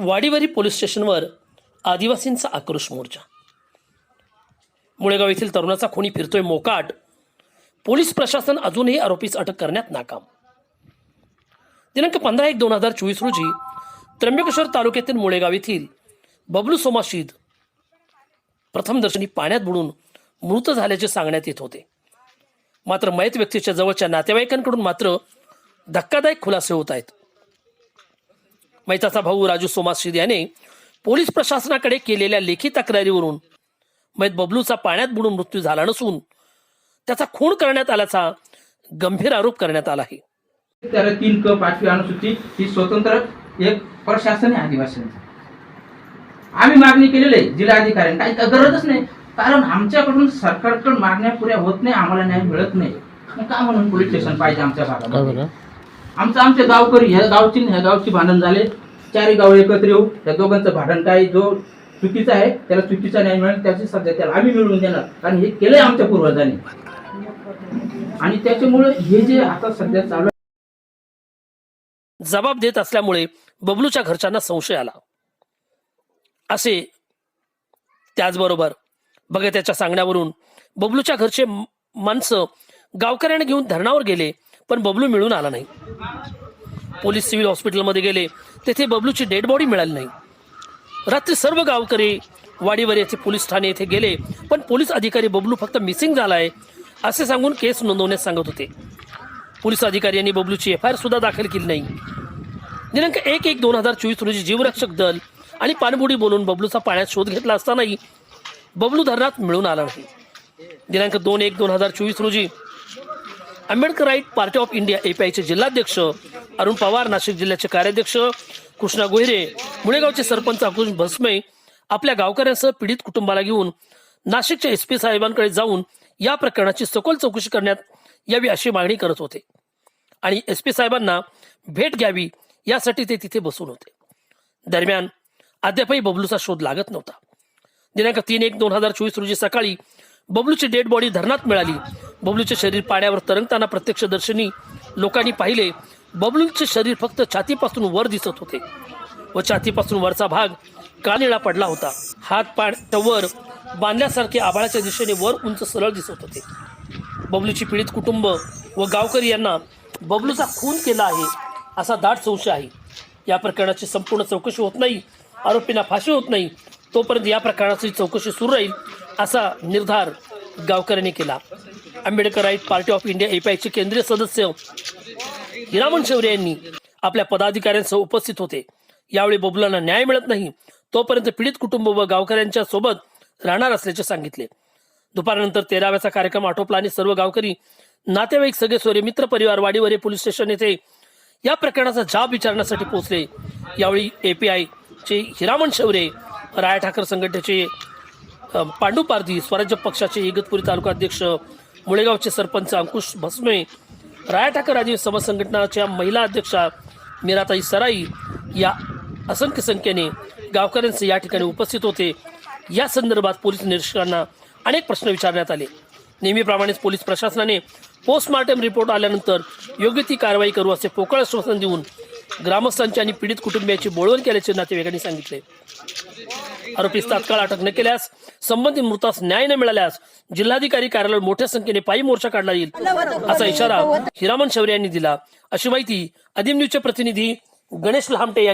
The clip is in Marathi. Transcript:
वाडीवरी पोलीस स्टेशनवर आदिवासींचा आक्रोश मोर्चा. मुळेगाव येथील तरुणाचा खुनी फिरतोय मोकाट. पोलीस प्रशासन अजूनही आरोपीस अटक करण्यात नाकाम. दिनांक पंधरा एक दोन हजार चोवीस रोजी त्र्यंबकेश्वर तालुक्यातील मुळेगाव येथील बबलू सोमाशीद प्रथमदर्शनी पाण्यात बुडून मृत झाल्याचे सांगण्यात येत होते. मात्र मयत व्यक्तीच्या जवळच्या नातेवाईकांकडून मात्र धक्कादायक खुलासे होत आहेत. मैताचा भाऊ राजू सोमाशीद याने पोलीस प्रशासनाकडे केलेल्या लेखी तक्रारीवरून मैत बबलूचा पाण्यात बुडून मृत्यू झाला नसून त्याचा खून करण्यात आल्याचा गंभीर आरोप करण्यात आला आहे. तर तीन क पाचवी अनुसूचित ही स्वतंत्र एक प्रशासन आहे. आदिवासींचं आम्ही मागणी केलेली आहे जिल्हाधिकाऱ्यांनी काही काही गरजच नाही. कारण आमच्याकडून सरकारकडून मागण्या पुऱ्या होत नाही आम्हाला न्याय मिळत नाही. मग का म्हणून पोलीस स्टेशन पाहिजे आमच्या भागामध्ये? आमचं आमचे गावकरी ह्या गावची ह्या गावची भांडण झाले. चारही गाव एकत्र येऊ. त्या दोघांचं भांडण काय जो चुकीचा आहे त्याला चुकीचा न्याय मिळेल त्याची सध्या त्याला आम्ही मिळवून देणार. कारण हे केलंय आमच्या पूर्वजांनी. आणि त्याच्यामुळे हे जे आता सध्या चालू जबाब देत असल्यामुळे बबलूच्या घरच्यांना संशय आला. असे त्याचबरोबर बघा त्याच्या सांगण्यावरून बबलूच्या घरचे माणसं गावकऱ्याने घेऊन धरणावर गेले पण बबलू मिळून आला नाही. पोलीस सिव्हिल हॉस्पिटलमध्ये गेले तेथे बबलूची डेड बॉडी मिळाली नाही. रात्री सर्व गावकरी वाडीवर येथे पोलीस ठाणे येथे गेले पण पोलीस अधिकारी बबलू फक्त मिसिंग झाला आहे असे सांगून केस नोंदवण्यास सांगत होते. पोलीस अधिकाऱ्यांनी बबलूची एफ आय आर सुद्धा दाखल केली नाही. दिनांक एक एक दोन हजार चोवीस रोजी जीवरक्षक दल आणि पाणबुडी बोलून बबलूचा पाण्यात शोध घेतला असतानाही बबलू धरणात मिळून आला नाही. दिनांक दोन एक दोन हजार चोवीस रोजी Ambedkar right party of India एपीआयचे जिल्हाध्यक्ष अरुण पवार नाशिक जिल्ह्याचे कार्याध्यक्ष कृष्णा गोहिरे मुळेगावचे सरपंच अकुश भस्मे आपल्या गावकऱ्यांसह पीडित कुटुंबाला घेऊन नाशिकच्या एस पी साहेबांकडे जाऊन या प्रकरणाची सखोल चौकशी करण्यात यावी अशी मागणी करत होते. आणि एस पी साहेबांना भेट घ्यावी यासाठी ते तिथे बसून होते. दरम्यान अद्यापही बबलूचा शोध लागत नव्हता. दिनांक तीन एक दोन हजार चोवीस रोजी सकाळी बबलूची डेड बॉडी धरणात मिळाली. बबलूचे शरीर पाण्यावर तरंगताना प्रत्यक्षदर्शनी लोकांनी पाहिले बबलूचे शरीर फक्त छातीपासून वर दिसत होते व छातीपासून वरचा भाग कानिळा पडला होता. हात पाण्याच्या वर बांधल्यासारखे आभाळाच्या दिशेने वर उंच सरळ दिसत होते. बबलूची पीडित कुटुंब व गावकरी यांना बबलूचा खून केला आहे असा दाट संशय आहे. या प्रकरणाची संपूर्ण चौकशी होत नाही आरोपींना फाशी होत नाही तोपर्यंत या प्रकरणाची चौकशी सुरू राहील असा निर्धार गावकऱ्यांनी केला. Ambedkar right party of India एपीआयचे केंद्रीय सदस्य हिरामन शौर्य यांनी आपल्या पदाधिकाऱ्यांसह उपस्थित होते. यावेळी बबुलांना न्याय मिळत नाही तोपर्यंत पीडित कुटुंब व गावकऱ्यांच्या सोबत राहणार असल्याचे सांगितले. दुपारनंतर तेराव्याचा कार्यक्रम आटोपला आणि सर्व गावकरी नातेवाईक सगळे सोरे मित्र परिवार वाडीवरे पोलीस स्टेशन येथे या प्रकरणाचा जाब विचारण्यासाठी पोहोचले. यावेळी एपीआय चे हिरामन शौरे राय ठाकर संघटनेचे पांडू पारधी स्वराज्य पक्षाचे इगतपुरी तालुका अध्यक्ष मुळेगावचे सरपंच अंकुश भस्मे राया ठाकर समाज संघटनाच्या महिला अध्यक्षा मीराताई सराई या असंख्य संख्येने गावकऱ्यांचे या ठिकाणी उपस्थित होते. या संदर्भात पोलीस निरीक्षकांना अनेक प्रश्न विचारण्यात आले. नेहमीप्रमाणेच पोलीस प्रशासनाने पोस्टमार्टम रिपोर्ट आल्यानंतर योग्य ती कारवाई करू असे पोकळ आश्वासन देऊन ग्रामस्थांची आणि पीडित कुटुंबियाची बोळवण केल्याचे नातेवाईकांनी सांगितले. आरोपीस तात्काळ अटक न केल्यास संबंधित मृतास न्याय न मिळाल्यास जिल्हाधिकारी कार्यालयावर मोठ्या संख्येने पायी मोर्चा काढला येईल असा इशारा हिरामन शौर्य यांनी दिला. अशी माहिती अधिम न्यूजचे प्रतिनिधी गणेश लहामटे यांनी